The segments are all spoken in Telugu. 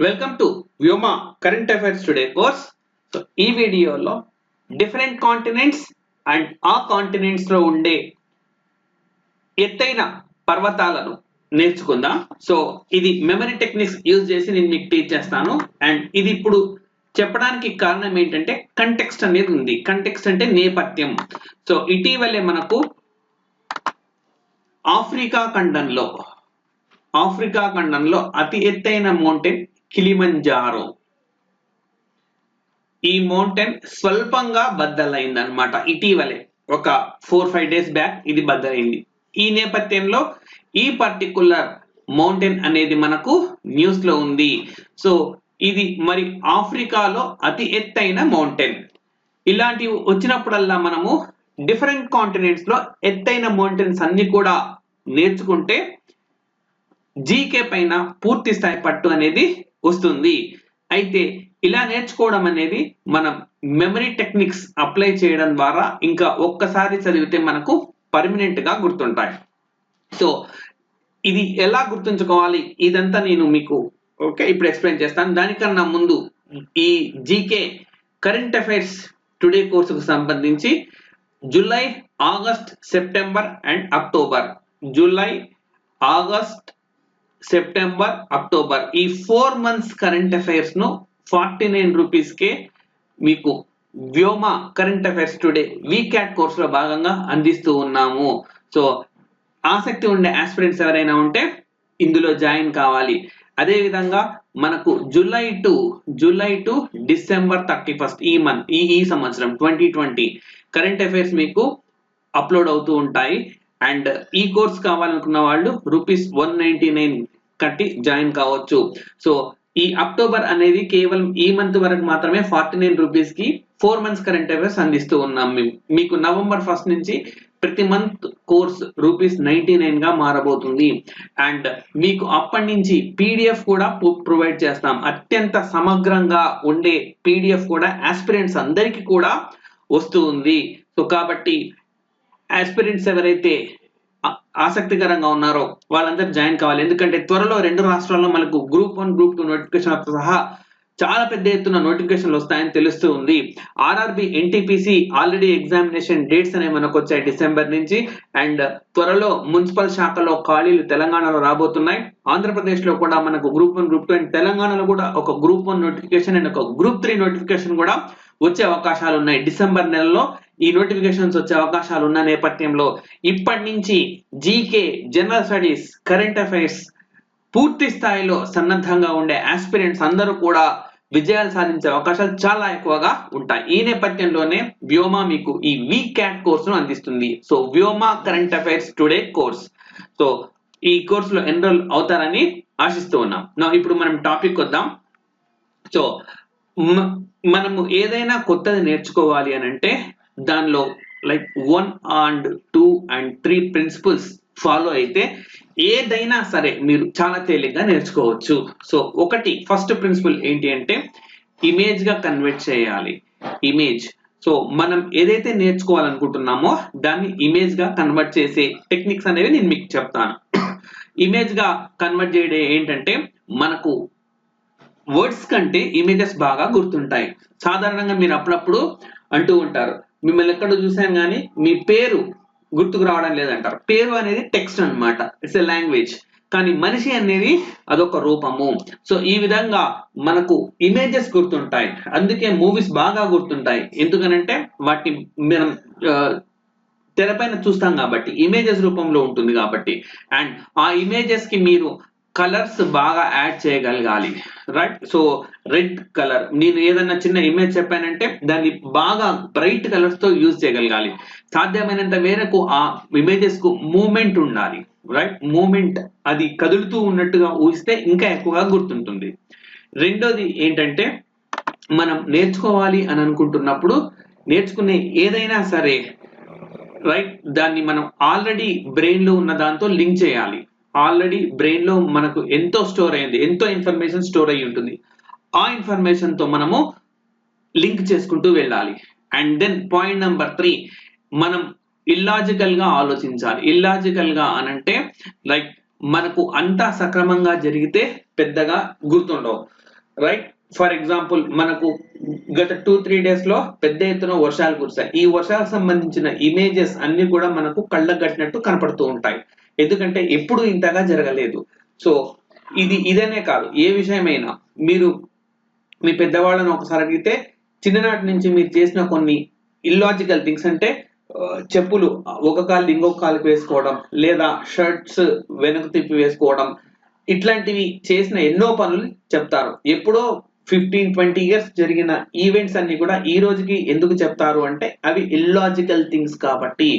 Welcome to Vyoma current affairs today course so ఈ వీడియోలో డిఫరెంట్ కాంటినెంట్స్ అండ్ ఆ కాంటినెంట్స్లో ఉండే ఎత్తైన పర్వతాలను నేర్చుకుందాం. సో ఇది మెమరీ టెక్నిక్స్ యూజ్ చేసి నేను మీకు టీచ్ చేస్తాను. అండ్ ఇది ఇప్పుడు చెప్పడానికి కారణం ఏంటంటే కంటెక్స్ట్ అనేది ఉంది. కంటెక్స్ట్ అంటే నేపథ్యం. సో ఇటీవలే మనకు ఆఫ్రికా ఖండంలో ఆఫ్రికా ఖండంలో అతి ఎత్తైన మౌంటైన్ కిలిమంజారో. ఈ మౌంటైన్ స్వల్పంగా బద్దలైంది అనమాట ఇటీవలే ఒక ఫోర్ ఫైవ్ డేస్ బ్యాక్ ఇది బద్దలైంది. ఈ నేపథ్యంలో ఈ పర్టికులర్ మౌంటైన్ అనేది మనకు న్యూస్లో ఉంది. సో ఇది మరి ఆఫ్రికాలో అతి ఎత్తైన మౌంటైన్. ఇలాంటివి వచ్చినప్పుడల్లా మనము డిఫరెంట్ కాంటినెంట్స్లో ఎత్తైన మౌంటైన్స్ అన్ని కూడా నేర్చుకుంటే జీకే పైన పూర్తి స్థాయి పట్టు అనేది వస్తుంది. అయితే ఇలా నేర్చుకోవడం అనేది మనం మెమరీ టెక్నిక్స్ అప్లై చేయడం ద్వారా ఇంకా ఒక్కసారి చదివితే మనకు పర్మనెంట్గా గుర్తుంటాయి. సో ఇది ఎలా గుర్తుంచుకోవాలి? ఇదంతా నేను మీకు ఓకే ఇప్పుడు ఎక్స్ప్లెయిన్ చేస్తాను. దానికన్నా ముందు ఈ జీకే కరెంట్ అఫైర్స్ టుడే కోర్సుకు సంబంధించి July August September and October July August September October ఈ ఫోర్ మంత్స్ కరెంట్ అఫైర్స్ను ఫార్టీ నైన్ రూపీస్ కే మీకు వ్యోమ కరెంట్ అఫైర్స్ టుడే వీక్యాట్ కోర్స్లో భాగంగా అందిస్తూ ఉన్నాము. సో ఆసక్తి ఉండే ఆస్పిరెంట్స్ ఎవరైనా ఉంటే ఇందులో జాయిన్ కావాలి. అదే విధంగా మనకు July to July to December thirty first ఈ మంత్ ఈ ఈ సంవత్సరం ట్వంటీ ట్వంటీ కరెంట్ అఫైర్స్ మీకు అప్లోడ్ అవుతూ ఉంటాయి. అండ్ ఈ కోర్స్ కావాలనుకున్న వాళ్ళు రూపీస్ వన్ నైన్టీ నైన్ కట్టి జాయిన్ కావచ్చు. సో ఈ అక్టోబర్ అనేది కేవలం ఈ మంత్ వరకు మాత్రమే ఫార్టీ నైన్ రూపీస్కి ఫోర్ మంత్స్ కరెంట్ అఫైర్స్ అందిస్తూ ఉన్నాం మేము. మీకు నవంబర్ ఫస్ట్ నుంచి ప్రతి మంత్ కోర్స్ రూపీస్ నైన్టీ నైన్గా మారబోతుంది. అండ్ మీకు అప్పటి నుంచి పీడిఎఫ్ కూడా ప్రొవైడ్ చేస్తాం. అత్యంత సమగ్రంగా ఉండే పీడిఎఫ్ కూడా ఆస్పిరెంట్స్ అందరికీ కూడా వస్తూ ఉంది సో కాబట్టి ఆస్పిరెంట్స్ ఎవరైతే ఆసక్తికరంగా ఉన్నారో వాళ్ళందరూ జాయిన్ కావాలి. ఎందుకంటే త్వరలో రెండు రాష్ట్రాల్లో మనకు group one group two notification సహా చాలా పెద్ద ఎత్తున నోటిఫికేషన్లు వస్తాయని తెలుస్తూ ఉంది. RRB NTPC already examination dates అనేవి మనకు వచ్చాయి డిసెంబర్ నుంచి. అండ్ త్వరలో మున్సిపల్ శాఖలో ఖాళీలు తెలంగాణలో రాబోతున్నాయి. ఆంధ్రప్రదేశ్లో కూడా మనకు group one group two and తెలంగాణలో కూడా ఒక గ్రూప్ వన్ నోటిఫికేషన్ అండ్ ఒక గ్రూప్ త్రీ నోటిఫికేషన్ కూడా వచ్చే అవకాశాలు ఉన్నాయి. డిసెంబర్ నెలలో ఈ నోటిఫికేషన్స్ వచ్చే అవకాశాలు ఉన్న నేపథ్యంలో ఇప్పటి నుంచి GK general studies current affairs పూర్తి స్థాయిలో సన్నద్ధంగా ఉండే ఆస్పిరెంట్స్ అందరూ కూడా విజయాలు సాధించే అవకాశాలు చాలా ఎక్కువగా ఉంటాయి. ఈ నేపథ్యంలోనే వ్యోమా మీకు ఈ వీక్ క్యాట్ కోర్సును అందిస్తుంది. So Vyoma current affairs today course so ఈ కోర్సులో ఎన్రోల్ అవుతారని ఆశిస్తూ ఉన్నాం. నా ఇప్పుడు మనం టాపిక్ వద్దాం. సో మనము ఏదైనా కొత్తది నేర్చుకోవాలి అని అంటే దానిలో like one and two and three principles follow అయితే ఏదైనా సరే మీరు చాలా తేలిగ్గా నేర్చుకోవచ్చు. సో ఒకటి ఫస్ట్ ప్రిన్సిపల్ ఏంటి అంటే ఇమేజ్గా కన్వర్ట్ చేయాలి. ఇమేజ్ సో మనం ఏదైతే నేర్చుకోవాలనుకుంటున్నామో దాన్ని ఇమేజ్గా కన్వర్ట్ చేసే టెక్నిక్స్ అనేవి నేను మీకు చెప్తాను. ఇమేజ్గా కన్వర్ట్ చేయడం ఏంటంటే మనకు వర్డ్స్ కంటే ఇమేజెస్ బాగా గుర్తుంటాయి. సాధారణంగా మీరు అప్పుడప్పుడు అంటూ ఉంటారు మిమ్మల్ని ఎక్కడ చూసాం కానీ మీ పేరు గుర్తుకు రావడం లేదంటారు. పేరు అనేది టెక్స్ట్ అనమాట ఇట్స్ ఎ లాంగ్వేజ్ కానీ మనిషి అనేది అదొక రూపము. సో ఈ విధంగా మనకు ఇమేజెస్ గుర్తుంటాయి. అందుకే మూవీస్ బాగా గుర్తుంటాయి. ఎందుకనంటే వాటి మనం తెరపైన చూస్తాం కాబట్టి ఇమేజెస్ రూపంలో ఉంటుంది కాబట్టి. అండ్ ఆ ఇమేజెస్కి మీరు కలర్స్ బాగా యాడ్ చేయగలగాలి. రైట్ సో రెడ్ కలర్ నేను ఏదన్నా చిన్న ఇమేజ్ చెప్పానంటే దాన్ని బాగా బ్రైట్ కలర్స్తో యూజ్ చేయగలగాలి. సాధ్యమైనంత మేరకు ఆ ఇమేజెస్కు మూమెంట్ ఉండాలి. రైట్ మూమెంట్ అది కదులుతూ ఉన్నట్టుగా ఊహిస్తే ఇంకా ఎక్కువగా గుర్తుంటుంది. రెండోది ఏంటంటే మనం నేర్చుకోవాలి అని అనుకుంటున్నప్పుడు నేర్చుకునే ఏదైనా సరే రైట్ దాన్ని మనం ఆల్రెడీ బ్రెయిన్లో ఉన్న దాంతో లింక్ చేయాలి. ఆల్రెడీ బ్రెయిన్లో మనకు ఎంతో స్టోర్ అయింది ఎంతో ఇన్ఫర్మేషన్ స్టోర్ అయి ఉంటుంది. ఆ ఇన్ఫర్మేషన్తో మనము లింక్ చేసుకుంటూ వెళ్ళాలి. And then point number three మనం ఇల్లాజికల్గా ఆలోచించాలి. ఇల్లాజికల్గా అనంటే లైక్ మనకు అంతా సక్రమంగా జరిగితే పెద్దగా గుర్తుండవు. రైట్? ఫర్ ఎగ్జాంపుల్ మనకు గత టూ త్రీ డేస్లో పెద్ద ఎత్తున వర్షాలు కురిశాయి. ఈ వర్షాలకు సంబంధించిన ఇమేజెస్ అన్ని కూడా మనకు కళ్ళకు కట్టినట్టు కనపడుతూ ఉంటాయి. ఎందుకంటే ఎప్పుడు ఇంతగా జరగలేదు. సో ఇది ఇదనే కాదు. ఏ విషయమైనా మీరు మీ పెద్దవాళ్ళను ఒకసారి అడిగితే చిన్ననాటి నుంచి మీరు చేసిన కొన్ని ఇల్లాజికల్ థింగ్స్ అంటే చెప్పులు ఒక కాలు ఇంకొక కాలుకి వేసుకోవడం లేదా షర్ట్స్ వెనుక తిప్పి వేసుకోవడం ఇట్లాంటివి చేసిన ఎన్నో పనులు చెప్తారు. ఎప్పుడో ఫిఫ్టీన్ ట్వంటీ ఇయర్స్ జరిగిన ఈవెంట్స్ అన్ని కూడా ఈ రోజుకి ఎందుకు చెప్తారు అంటే అవి ఇల్లాజికల్ థింగ్స్ కాబట్టి.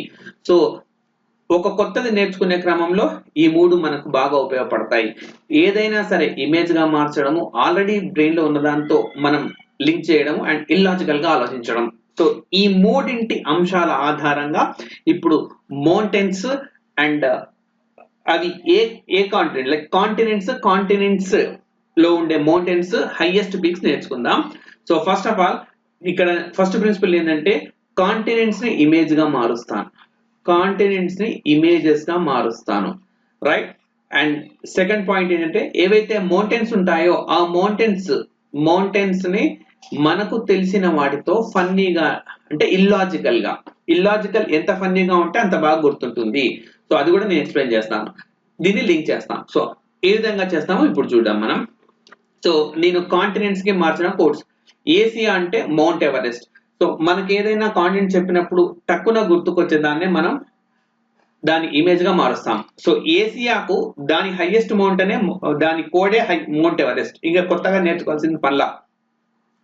సో ఒక కొత్తది నేర్చుకునే క్రమంలో ఈ మూడు మనకు బాగా ఉపయోగపడతాయి. ఏదైనా సరే ఇమేజ్గా మార్చడము ఆల్రెడీ బ్రెయిన్లో మనం లింక్ చేయడము అండ్ ఇల్లాజికల్గా ఆలోచించడం. సో ఈ మూడింటి అంశాల ఆధారంగా ఇప్పుడు మౌంటైన్స్ అండ్ uh, అవి ఏ ఏ కాంటినెంట్ లైక్ కాంటినెంట్స్ కాంటినెంట్స్లో ఉండే మౌంటైన్స్ హైయెస్ట్ పీక్స్ నేర్చుకుందాం. సో ఫస్ట్ ఆఫ్ ఆల్ ఇక్కడ ఫస్ట్ ప్రిన్సిపల్ ఏంటంటే కాంటినెంట్స్ని ఇమేజ్గా మారుస్తాను. కాంటినెంట్స్ని ఇమేజెస్గా మారుస్తాను. రైట్ అండ్ సెకండ్ పాయింట్ ఏంటంటే ఏవైతే మౌంటైన్స్ ఉంటాయో ఆ మౌంటైన్స్ మౌంటైన్స్ని మనకు తెలిసిన వాటితో ఫన్నీగా అంటే ఇల్లాజికల్గా. ఇల్లాజికల్ ఎంత ఫన్నీగా ఉంటే అంత బాగా గుర్తుంటుంది. సో అది కూడా నేను ఎక్స్ప్లెయిన్ చేస్తాను. దీన్ని లింక్ చేస్తాం సో ఏ విధంగా చేస్తామో ఇప్పుడు చూద్దాం మనం. సో నేను కాంటినెంట్స్కి మార్చిన కోడ్స్ ఏసియా అంటే మౌంట్ ఎవరెస్ట్ సో మనకి ఏదైనా కాంటెంట్ చెప్పినప్పుడు తక్కువ గుర్తుకొచ్చే దాన్నే మనం దాని ఇమేజ్గా మారుస్తాం. సో ఏసియాకు దాని హైయెస్ట్ మౌంట్ అనే దాని కోడే హై మౌంట్ ఎవరెస్ట్? ఇంకా కొత్తగా నేర్చుకోవాల్సింది పనుల.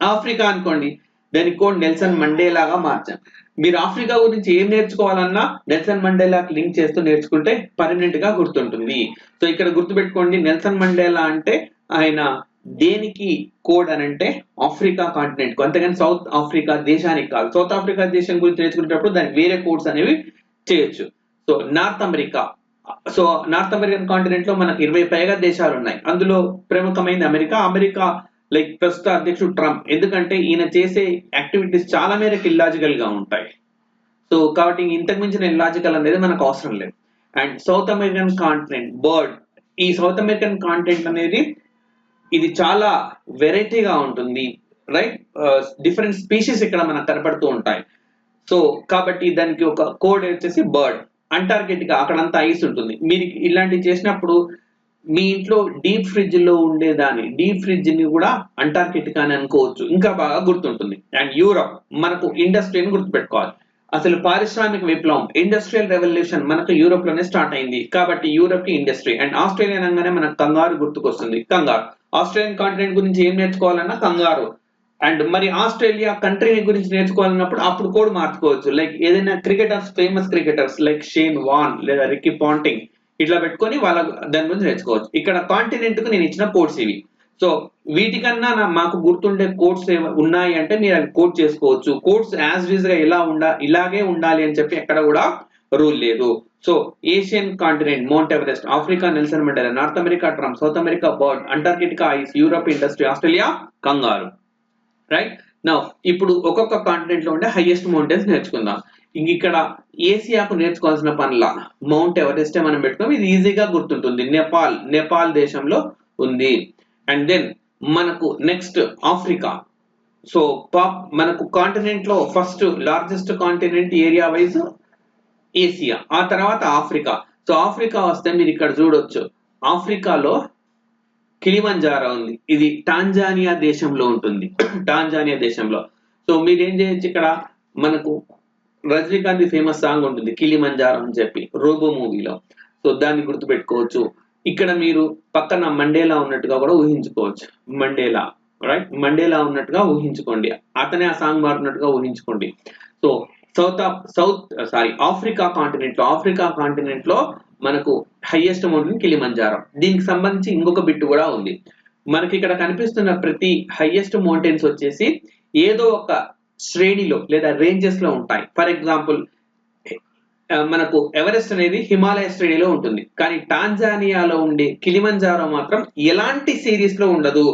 ఆఫ్రికా అనుకోండి దాని కోడ్ నెల్సన్ మండేలాగా మార్చాం. మీరు ఆఫ్రికా గురించి ఏం నేర్చుకోవాలన్నా నెల్సన్ మండేలాకి లింక్ చేస్తూ నేర్చుకుంటే పర్మనెంట్గా గుర్తుంటుంది. సో ఇక్కడ గుర్తుపెట్టుకోండి నెల్సన్ మండేలా అంటే ఆయన దేనికి కోడ్ అని అంటే ఆఫ్రికా కాంటినెంట్ అంతేగాని సౌత్ ఆఫ్రికా దేశానికి కాదు. సౌత్ ఆఫ్రికా దేశం గురించి నేర్చుకునేటప్పుడు దానికి వేరే కోడ్స్ అనేవి చేయొచ్చు. So North America so North American కాంటినెంట్లో మనకి ఇరవై పైగా దేశాలు ఉన్నాయి అందులో ప్రముఖమైనది అమెరికా. అమెరికా లైక్ ప్రస్తుత అధ్యక్షుడు ట్రంప్. ఎందుకంటే ఈయన చేసే యాక్టివిటీస్ చాలా మేరకు ఇల్లాజికల్గా ఉంటాయి. సో కాబట్టి ఇంతకు మించిన ఇల్లాజికల్ అనేది మనకు అవసరం లేదు. And South American continent bird. ఈ సౌత్ అమెరికన్ కాంటినెంట్ అనేది ఇది చాలా వెరైటీగా ఉంటుంది రైట్ డిఫరెంట్ స్పీషీస్ ఇక్కడ మనకు కనపడుతూ ఉంటాయి. సో కాబట్టి దానికి ఒక కోడ్ వచ్చేసి బర్డ్ అంటార్కిటికా అక్కడంతా ఐస్ ఉంటుంది. మీరు ఇలాంటివి చేసినప్పుడు మీ ఇంట్లో డీప్ ఫ్రిడ్జ్లో ఉండే దాన్ని డీప్ ఫ్రిడ్జ్ని కూడా అంటార్కిటిక్ అని అనుకోవచ్చు. ఇంకా బాగా గుర్తుంటుంది. అండ్ యూరప్ మనకు ఇండస్ట్రీని గుర్తుపెట్టుకోవాలి. అసలు పారిశ్రామిక విప్లవం ఇండస్ట్రియల్ రెవల్యూషన్ మనకు యూరోప్లోనే స్టార్ట్ అయింది. కాబట్టి యూరప్కి ఇండస్ట్రీ అండ్ ఆస్ట్రేలియా అనగానే మనకు కంగారు గుర్తుకొస్తుంది. కంగారు. ఆస్ట్రేలియన్ కాంటినెంట్ గురించి ఏం నేర్చుకోవాలన్నా కంగారు. అండ్ మరి ఆస్ట్రేలియా కంట్రీ గురించి నేర్చుకోవాలన్నప్పుడు అప్పుడు కోడ్ మార్చుకోవచ్చు. లైక్ ఏదైనా cricketers famous cricketers like Shane Warne లేదా రిక్కీ పాంటింగ్ ఇట్లా పెట్టుకొని వాళ్ళ దాని గురించి నేర్చుకోవచ్చు. ఇక్కడ కాంటినెంట్కు నేను ఇచ్చిన కోడ్స్ ఇవి. సో వీటికన్నా నా మాకు గుర్తుండే కోడ్స్ ఉన్నాయి అంటే మీరు అవి కోడ్ చేసుకోవచ్చు. కోడ్స్ యాజ్ యూజ్గా ఎలా ఉండా ఇలాగే ఉండాలి అని చెప్పి ఎక్కడ కూడా రూల్ లేదు. So Asian continent Mount Everest Africa Nelson Mandela North America Trump South America bird Antarctica ice Europe industry Australia kangaroo. Right నా ఇప్పుడు ఒక్కొక్క కాంటినెంట్లో ఉండే హైయెస్ట్ మౌంటైన్స్ నేర్చుకుందాం. ఇంక ఇక్కడ ఏసియాకు నేర్చుకోవాల్సిన పనుల మౌంట్ ఎవరెస్టే మనం పెట్టుకోం ఇది ఈజీగా గుర్తుంటుంది. నేపాల్ నేపాల్ దేశంలో ఉంది. అండ్ దెన్ మనకు నెక్స్ట్ ఆఫ్రికా. సో పాప్ మనకు కాంటినెంట్లో first largest continent area wise Asia ఆ తర్వాత ఆఫ్రికా. సో ఆఫ్రికా వస్తే మీరు ఇక్కడ చూడొచ్చు. ఆఫ్రికాలో కిలిమంజారా ఉంది. ఇది టాంజానియా దేశంలో ఉంటుంది. టాంజానియా దేశంలో. సో మీరు ఏం చేయొచ్చు ఇక్కడ? మనకు రజనీకాంత్ ఫేమస్ సాంగ్ ఉంటుంది కిలిమంజారా అని చెప్పి రోబో మూవీలో. సో దాన్ని గుర్తుపెట్టుకోవచ్చు. ఇక్కడ మీరు పక్కన మండేలా ఉన్నట్టుగా కూడా ఊహించుకోవచ్చు. మండేలా రైట్ మండేలా ఉన్నట్టుగా ఊహించుకోండి. అతనే ఆ సాంగ్ మారినట్టుగా ఊహించుకోండి. So south south sorry Africa కాంటినెంట్లో ఆఫ్రికా కాంటినెంట్లో మనకు హైయెస్ట్ మౌంటైన్ కిలిమంజారం. దీనికి సంబంధించి ఇంకొక బిట్టు కూడా ఉంది. మనకి ఇక్కడ కనిపిస్తున్న ప్రతి హైయెస్ట్ మౌంటైన్స్ వచ్చేసి ఏదో ఒక శ్రేణిలో లేదా రేంజెస్లో ఉంటాయి. ఫర్ ఎగ్జాంపుల్ మనకు ఎవరెస్ట్ అనేది హిమాలయ శ్రేణిలో ఉంటుంది. కానీ టాంజానియాలో ఉండే కిలిమంజారో మాత్రం ఎలాంటి సిరీస్లో ఉండదు.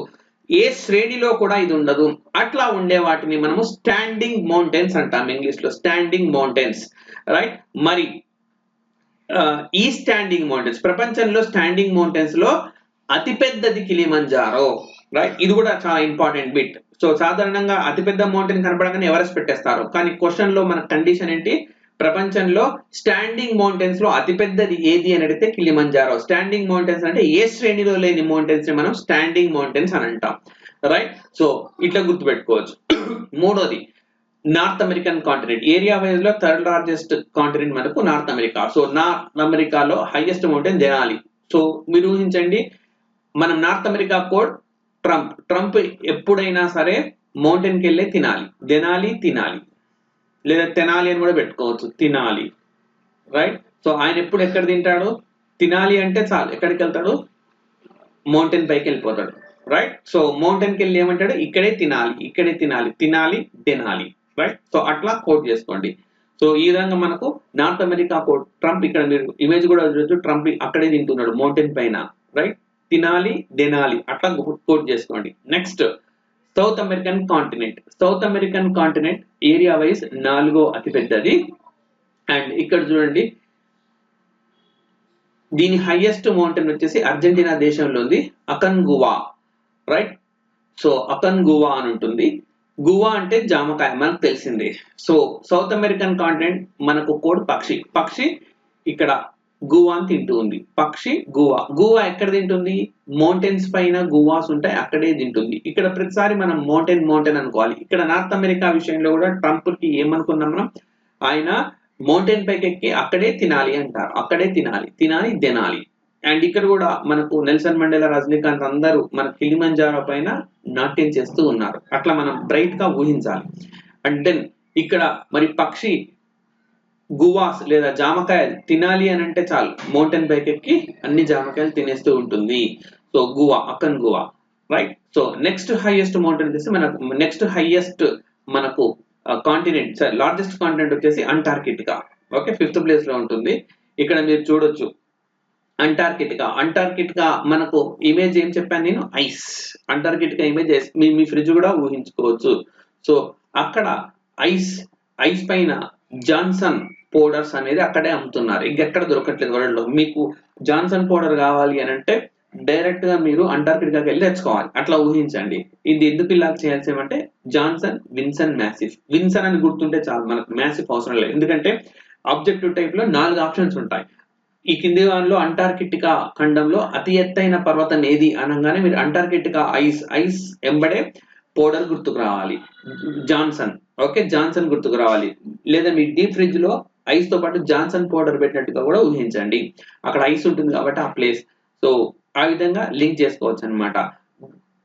ఏ శ్రేణిలో కూడా ఇది ఉండదు. అట్లా ఉండే వాటిని మనము స్టాండింగ్ మౌంటైన్స్ అంటాం ఇంగ్లీష్లో స్టాండింగ్ మౌంటైన్స్ రైట్ మరి ఈ స్టాండింగ్ మౌంటైన్స్ ప్రపంచంలో స్టాండింగ్ మౌంటైన్స్లో అతిపెద్దది కిలిమంజారో రైట్ ఇది కూడా చాలా ఇంపార్టెంట్ బిట్ సో సాధారణంగా అతిపెద్ద మౌంటైన్ కనపడగానే ఎవరెస్ట్ పెట్టేస్తారు. కానీ క్వశ్చన్లో మన కండిషన్ ఏంటి? ప్రపంచంలో స్టాండింగ్ మౌంటైన్స్లో అతిపెద్దది ఏది అని అడిగితే కిలిమంజారో. స్టాండింగ్ మౌంటైన్స్ అంటే ఏ శ్రేణిలో లేని మౌంటైన్స్ని మనం స్టాండింగ్ మౌంటైన్స్ అని అంటాం. రైట్ సో ఇట్లా గుర్తుపెట్టుకోవచ్చు. మూడోది నార్త్ అమెరికన్ కాంటినెంట్. ఏరియా వైజ్లో థర్డ్ లార్జెస్ట్ కాంటినెంట్ మనకు నార్త్ అమెరికా. సో నార్త్ అమెరికాలో హైయెస్ట్ మౌంటైన్ దేనాలి సో మీరు ఊహించండి మనం north America code Trump. Trump ఎప్పుడైనా సరే మౌంటైన్కి వెళ్ళే తినాలి. తినాలి తినాలి. లేదా తినాలి అని కూడా పెట్టుకోవచ్చు తినాలి. రైట్ సో ఆయన ఎప్పుడు ఎక్కడ తింటాడు? తినాలి అంటే చాలు. ఎక్కడికి వెళ్తాడు? మౌంటైన్ పైకి వెళ్ళిపోతాడు. రైట్ సో మౌంటైన్కి వెళ్ళి ఏమంటాడు? ఇక్కడే తినాలి ఇక్కడే తినాలి తినాలి తినాలి. రైట్ సో అట్లా కోట్ చేసుకోండి. సో ఈ విధంగా మనకు నార్త్ అమెరికా కోట్ ట్రంప్ ఇక్కడ మీరు ఇమేజ్ కూడా చూడొచ్చు. ట్రంప్ అక్కడే తింటున్నాడు మౌంటైన్ పైన. రైట్ తినాలి తినాలి. అట్లా కోట్ చేసుకోండి. Next south American continent. South American continent area wise నాలుగో అతిపెద్దది. అండ్ ఇక్కడ చూడండి దీని హైయెస్ట్ మౌంటైన్ వచ్చేసి అర్జెంటీనా దేశంలో ఉంది అకన్గువా రైట్? సో అకన్గువా అని ఉంటుంది. గువా అంటే జామకాయ మనకు తెలిసిందే. సో సౌత్ అమెరికన్ కాంటినెంట్ మనకు కోడ్ పక్షి. పక్షి ఇక్కడ గోవా అని తింటూ ఉంది. పక్షి గోవా. గోవా ఎక్కడ తింటుంది? మౌంటైన్స్ పైన గోవాస్ ఉంటాయి అక్కడే తింటుంది. ఇక్కడ ప్రతిసారి మనం మౌంటైన్ మౌంటైన్ అనుకోవాలి. ఇక్కడ నార్త్ అమెరికా విషయంలో కూడా ట్రంప్కి ఏమనుకున్నాం మనం? ఆయన మౌంటైన్ పైకి ఎక్కి అక్కడే తినాలి అంటారు. అక్కడే తినాలి. తినాలి తినాలి. అండ్ ఇక్కడ కూడా మనకు నెల్సన్ మండేలా రజనీకాంత్ అందరూ మన కిలిమంజారో పైన నాట్యం చేస్తూ ఉన్నారు. అట్లా మనం బ్రైట్గా ఊహించాలి. అండ్ దెన్ ఇక్కడ మరి పక్షి గువాస్ లేదా జామకాయలు తినాలి అని అంటే చాలు. మౌంటైన్ బైక్ ఎక్కి అన్ని జామకాయలు తినేస్తూ ఉంటుంది. So guava అక్కన్ guava right so next highest mountain వచ్చేసి మనకు నెక్స్ట్ హైయెస్ట్ మనకు కాంటినెంట్ లార్జెస్ట్ కాంటినెంట్ వచ్చేసి అంటార్కిటికా ఓకే ఫిఫ్త్ ప్లేస్లో ఉంటుంది. ఇక్కడ మీరు చూడొచ్చు. అంటార్కిటికా అంటార్కిటికా మనకు ఇమేజ్ ఏం చెప్పాను నేను? ఐస్ అంటార్కిటికా ఇమేజ్ మీ మీ ఫ్రిడ్జ్ కూడా ఊహించుకోవచ్చు. సో అక్కడ ఐస్ ఐస్ పైన జాన్సన్ పౌడర్స్ అనేది అక్కడే అమ్ముతున్నారు. ఇంకెక్కడ దొరకట్లేదు వరల్డ్లో మీకు జాన్సన్ పౌడర్ కావాలి అని అంటే డైరెక్ట్గా మీరు అంటార్కిటికాకి వెళ్ళి తెచ్చుకోవాలి. అట్లా ఊహించండి. ఇది ఎందుకు ఇలా చేయాల్సి ఏమంటే జాన్సన్ విన్సన్ మ్యాసిఫ్ విన్సన్ అని గుర్తుంటే చాలు మనకు మ్యాసిఫ్ అవసరం లేదు. ఎందుకంటే ఆబ్జెక్టివ్ టైప్లో నాలుగు ఆప్షన్స్ ఉంటాయి. ఈ కింది దానిలో అంటార్కిటికా ఖండంలో అతి ఎత్తైన పర్వతం ఏది అనగానే మీరు అంటార్కిటికా ఐస్ ఐస్ ఎంబడే పౌడర్ గుర్తుకు రావాలి. Johnson okay? జాన్సన్ గుర్తుకు రావాలి. లేదా మీ డీప్ ఫ్రిడ్జ్లో ఐస్తో పాటు జాన్సన్ పౌడర్ పెట్టినట్టుగా కూడా ఊహించండి. అక్కడ ఐస్ ఉంటుంది కాబట్టి ఆ ప్లేస్. సో ఆ విధంగా లింక్ చేసుకోవచ్చు అనమాట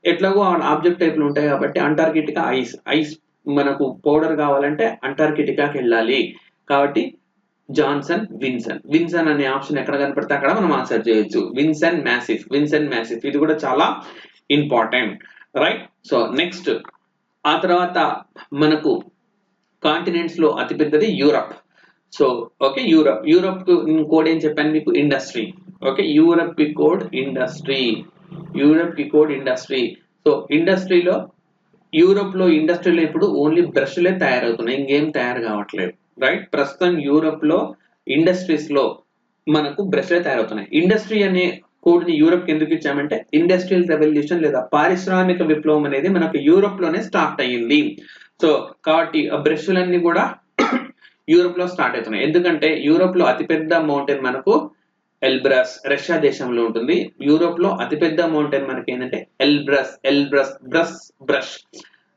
ఎట్లాగో ఆబ్జెక్ట్ టైప్లు ఉంటాయి కాబట్టి అంటార్కిటికా ఐస్ ఐస్ మనకు పౌడర్ కావాలంటే అంటార్కిటికాకి వెళ్ళాలి. కాబట్టి జాన్సన్ విన్సన్. విన్సన్ అనే ఆప్షన్ ఎక్కడ కనపడితే అక్కడ మనం ఆన్సర్ చేయొచ్చు. విన్సన్ మ్యాసిఫ్ విన్సన్ మ్యాసిఫ్ ఇది కూడా చాలా ఇంపార్టెంట్. రైట్? So next. ఆ తర్వాత మనకు కాంటినెంట్స్లో అతిపెద్దది Europe. So okay Europe Europe code ఏం చెప్పాను మీకు? ఇండస్ట్రీ ఓకే యూరప్కి కోడ్ ఇండస్ట్రీ యూరప్కి కోడ్ ఇండస్ట్రీ సో ఇండస్ట్రీలో యూరోప్లో ఇండస్ట్రీలో ఇప్పుడు ఓన్లీ బ్రష్లే తయారవుతున్నాయి. ఇంకేం తయారు కావట్లేదు. రైట్ ప్రస్తుతం యూరోప్లో ఇండస్ట్రీస్లో మనకు బ్రష్లే తయారవుతున్నాయి. ఇండస్ట్రీ అనే కోడ్ని యూరోప్కి ఎందుకు ఇచ్చామంటే ఇండస్ట్రియల్ రెవల్యూషన్ లేదా పారిశ్రామిక విప్లవం అనేది మనకు యూరోప్లోనే స్టార్ట్ అయ్యింది. సో కాబట్టి ఆ బ్రష్లన్నీ కూడా యూరోప్లో స్టార్ట్ అవుతున్నాయి. ఎందుకంటే యూరోప్లో అతిపెద్ద మౌంటైన్ మనకు ఎల్బ్రస్ రష్యా దేశంలో ఉంటుంది. యూరోప్లో అతిపెద్ద మౌంటైన్ మనకి ఏంటంటే Elbrus Elbrus bus brush.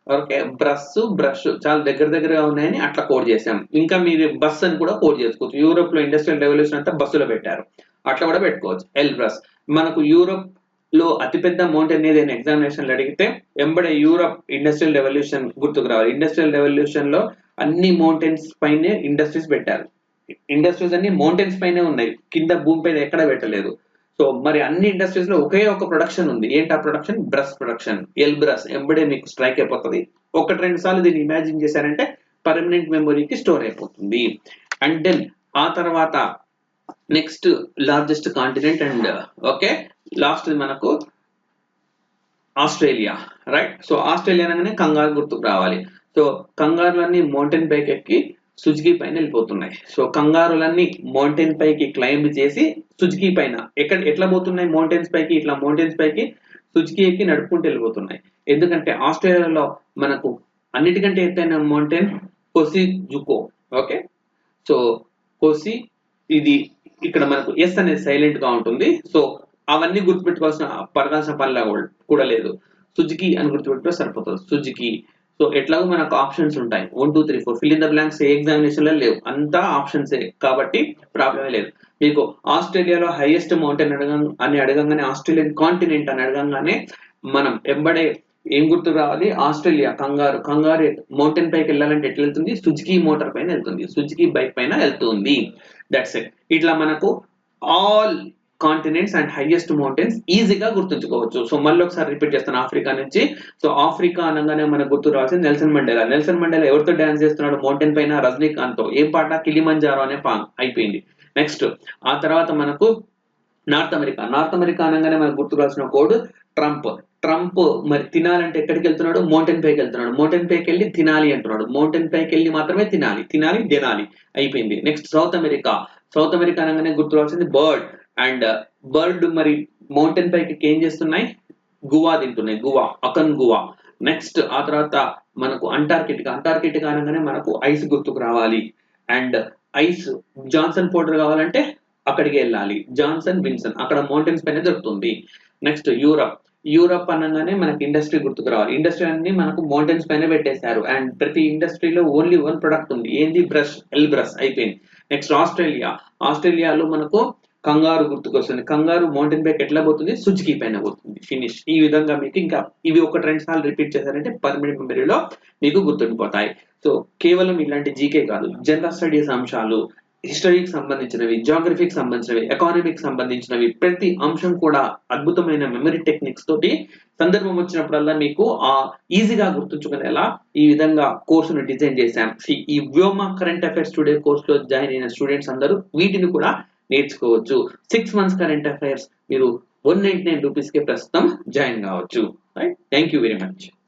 Okay brush brush చాలా దగ్గర దగ్గరగా ఉన్నాయని అట్లా కోడ్ చేసాం ఇంకా మీరు బస్ అని కూడా కోడ్ చేసుకోవచ్చు. యూరోప్లో ఇండస్ట్రియల్ రెవల్యూషన్ అంతా బస్సులో పెట్టారు. అట్లా కూడా పెట్టుకోవచ్చు. ఎల్బ్రస్. మనకు యూరోప్లో అతిపెద్ద మౌంటైన్ ఏదైనా ఎగ్జామినేషన్ అడిగితే ఎంబడే యూరోప్ ఇండస్ట్రియల్ రెవల్యూషన్ గుర్తుకు రావాలి. ఇండస్ట్రియల్ రెవల్యూషన్లో అన్ని మౌంటైన్స్ పైనే ఇండస్ట్రీస్ పెట్టారు. ఇండస్ట్రీస్ అన్ని మౌంటైన్స్ పైనే ఉన్నాయి. కింద భూమి పైన ఎక్కడ పెట్టలేదు. సో మరి అన్ని ఇండస్ట్రీస్లో ఒకే ఒక ప్రొడక్షన్ ఉంది. ఏంటి ఆ production brush production L brush ఎంబడే మీకు స్ట్రైక్ అయిపోతుంది. ఒకటి రెండు సార్లు దీన్ని ఇమాజిన్ చేశారంటే పర్మనెంట్ మెమొరీకి స్టోర్ అయిపోతుంది. అండ్ దెన్ ఆ తర్వాత next largest continent and okay last మనకు ఆస్ట్రేలియా రైట్ సో ఆస్ట్రేలియా అనగానే కంగారు గుర్తుకు రావాలి. సో కంగారులన్నీ మౌంటైన్ పైకి ఎక్కి సుజుకి పైన వెళ్ళిపోతున్నాయి. సో కంగారులన్నీ మౌంటైన్ పైకి క్లైంబ్ చేసి సుజుకి పైన ఎక్కడ ఎట్లా పోతున్నాయి మౌంటైన్స్ పైకి? ఇట్లా మౌంటైన్స్ పైకి సుజుకి ఎక్కి నడుపుకుంటూ వెళ్ళిపోతున్నాయి. ఎందుకంటే ఆస్ట్రేలియాలో మనకు అన్నిటికంటే ఎత్తైన mountain Kosciuszko okay? So కోసి ఇది ఇక్కడ మనకు ఎస్ అనేది సైలెంట్గా ఉంటుంది. సో అవన్నీ గుర్తుపెట్టుకోవాల్సిన పడదాల్సిన పనిలా కూడా లేదు. సుజుకి అని గుర్తుపెట్టుకో సరిపోతుంది. సుజుకి సో ఎట్లాగో మనకు ఆప్షన్స్ ఉంటాయి. One two three four fill in the blanks ఏ ఎగ్జామినేషన్లో లేవు. అంతా ఆప్షన్సే కాబట్టి ప్రాబ్లమే లేదు. మీకు ఆస్ట్రేలియాలో హైయెస్ట్ మౌంటైన్ అడగ అని అడగంగానే ఆస్ట్రేలియన్ కాంటినెంట్ అని అడగంగానే మనం ఎంబడే ఏం గుర్తు రావాలి? ఆస్ట్రేలియా కంగారు. కంగారు మౌంటైన్ పైకి వెళ్ళాలంటే ఎట్లా వెళ్తుంది? సుజుకి మోటార్ పైన వెళ్తుంది. సుజుకి బైక్ పైన వెళ్తుంది. దట్స్ ఇట్ ఇట్లా మనకు all continents and highest mountains ఈజీగా గుర్తుంచుకోవచ్చు. సో మళ్ళీ ఒకసారి రిపీట్ చేస్తాను ఆఫ్రికా నుంచి. సో ఆఫ్రికా అనగానే మనకు గుర్తు రావాల్సింది నెల్సన్ మండేలా. నెల్సన్ మండేలా ఎవరితో డాన్స్ చేస్తున్నాడు? మౌంటైన్ పైన రజనీకాంత్తో ఏం పాట? కిలిమంజారో అనే పాంగ్ అయిపోయింది. నెక్స్ట్ ఆ తర్వాత మనకు నార్త్ అమెరికా నార్త్ అమెరికా అనగానే మనకు గుర్తు రావాల్సిన కోడ్ ట్రంప్ ట్రంప్ మరి తినాలంటే ఎక్కడికి వెళ్తున్నాడు? మౌంటైన్ పైకి వెళ్తున్నాడు. మౌంటైన్ పైకి వెళ్ళి తినాలి అంటున్నాడు. మౌంటైన్ పైకి వెళ్ళి మాత్రమే తినాలి. తినాలి తినాలి. అయిపోయింది. Next south America south America అనగానే గుర్తు రావాల్సింది బర్డ్ అండ్ బర్డ్ మరి మౌంటైన్ పైకి ఏం చేస్తున్నాయి? గువా తింటున్నాయి. Guava icon guava. నెక్స్ట్ ఆ తర్వాత మనకు అంటార్కిటికా. అంటార్కిటికా అనగానే మనకు ఐస్ గుర్తుకు రావాలి. అండ్ ఐస్ జాన్సన్ పౌడర్ కావాలంటే అక్కడికి వెళ్ళాలి. Johnson Vinson. అక్కడ మౌంటైన్స్ పైన దొరుకుతుంది నెక్స్ట్ యూరప్. యూరప్ అనగానే మనకి ఇండస్ట్రీ గుర్తుకు రావాలి. ఇండస్ట్రీ అన్ని మనకు మౌంటైన్స్ పైన పెట్టేశారు. అండ్ ప్రతి ఇండస్ట్రీలో ఓన్లీ వన్ ప్రొడక్ట్ ఉంది. ఏంది? బ్రష్. L brush. అయిపోయింది. Next Australia. ఆస్ట్రేలియాలో మనకు కంగారు గుర్తుకొస్తుంది. కంగారు మౌంటైన్ బైక్ ఎట్లా పోతుంది? సుజుకి పైన పోతుంది. ఫినిష్ ఈ విధంగా మీకు ఇంకా ఇవి ఒక రెండు సార్లు రిపీట్ చేశారంటే పర్మనెంట్ మెమరీలో మీకు గుర్తుండిపోతాయి. సో కేవలం ఇలాంటి జీకే కాదు. జనరల్ స్టడీస్ అంశాలు హిస్టరీకి సంబంధించినవి జాగ్రఫీకి సంబంధించినవి ఎకానమీకి సంబంధించినవి ప్రతి అంశం కూడా అద్భుతమైన మెమరీ టెక్నిక్స్ తోటి సందర్భం వచ్చినప్పుడల్లా మీకు ఆ ఈజీగా గుర్తుంచుకునేలా ఈ విధంగా కోర్సును డిజైన్ చేశాం. ఈ వ్యోమ కరెంట్ అఫైర్స్ టుడే కోర్సులో జాయిన్ అయిన స్టూడెంట్స్ అందరూ వీటిని కూడా నేర్చుకోవచ్చు. సిక్స్ మంత్స్ కరెంట్ అఫైర్స్ మీరు వన్ నైన్టీ నైన్ రూపీస్కే ప్రస్తుతం జాయిన్ కావచ్చు. Right thank you very much